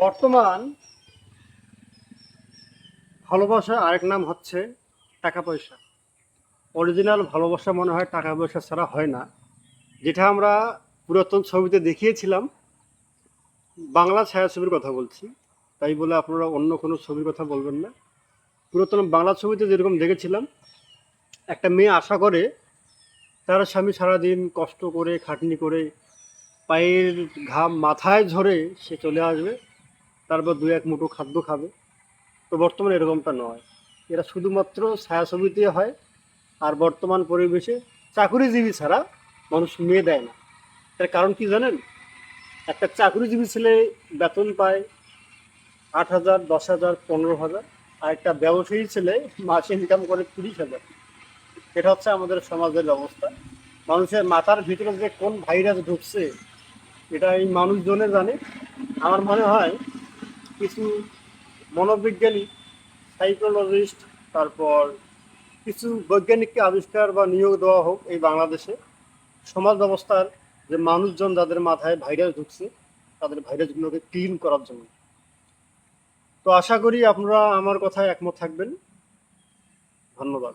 বর্তমান ভালোবাসার আরেক নাম হচ্ছে টাকা পয়সা। অরিজিনাল ভালোবাসা মনে হয় টাকা পয়সা ছাড়া হয় না। যেটা আমরা পুরাতন ছবিতে দেখিয়েছিলাম। বাংলা ছায়াছবির কথা বলছি। তাই বলে আপনারা অন্য কোনো ছবির কথা বলবেন না। পুরাতন বাংলা ছবিতে যেরকম দেখেছিলাম, একটা মেয়ে আশা করে তার স্বামী সারাদিন কষ্ট করে, খাটনি করে পায়ের ঘাম মাথায় ঝরে সে চলে আসবে। তারপর দু এক মুঠো খাদ্য খাবে। তো বর্তমানে এরকমটা নয়। এরা শুধুমাত্র ছায়াছবিতে হয় আর বর্তমান পরিবেশে চাকুরিজীবী ছাড়া মানুষ মেয়ে দেয় না। তার কারণ কি জানেন? একটা চাকুরিজীবী ছেলে বেতন পায় আট হাজার, দশ হাজার, পনেরো হাজার আর একটা ব্যবসায়ী ছেলে মাসে ইনকাম করে তিরিশ হাজার। এটা হচ্ছে আমাদের সমাজের ব্যবস্থা মানুষের মাথার ভিতরে যে কোন ভাইরাস ঢুকছে, এটা এই মানুষজনে জানে। আমার মনে হয় কিছু মনোবিজ্ঞানী সাইকোলজিস্ট তারপর কিছু বৈজ্ঞানিককে আবিষ্কার বা নিয়োগ দেওয়া হোক এই বাংলাদেশে, সমাজ ব্যবস্থার যে মানুষজন যাদের মাথায় ভাইরাস ঢুকছে, তাদের ভাইরাসগুলোকে ক্লিন করার জন্য। তো আশা করি আপনারা আমার কথায় একমত থাকবেন। ধন্যবাদ।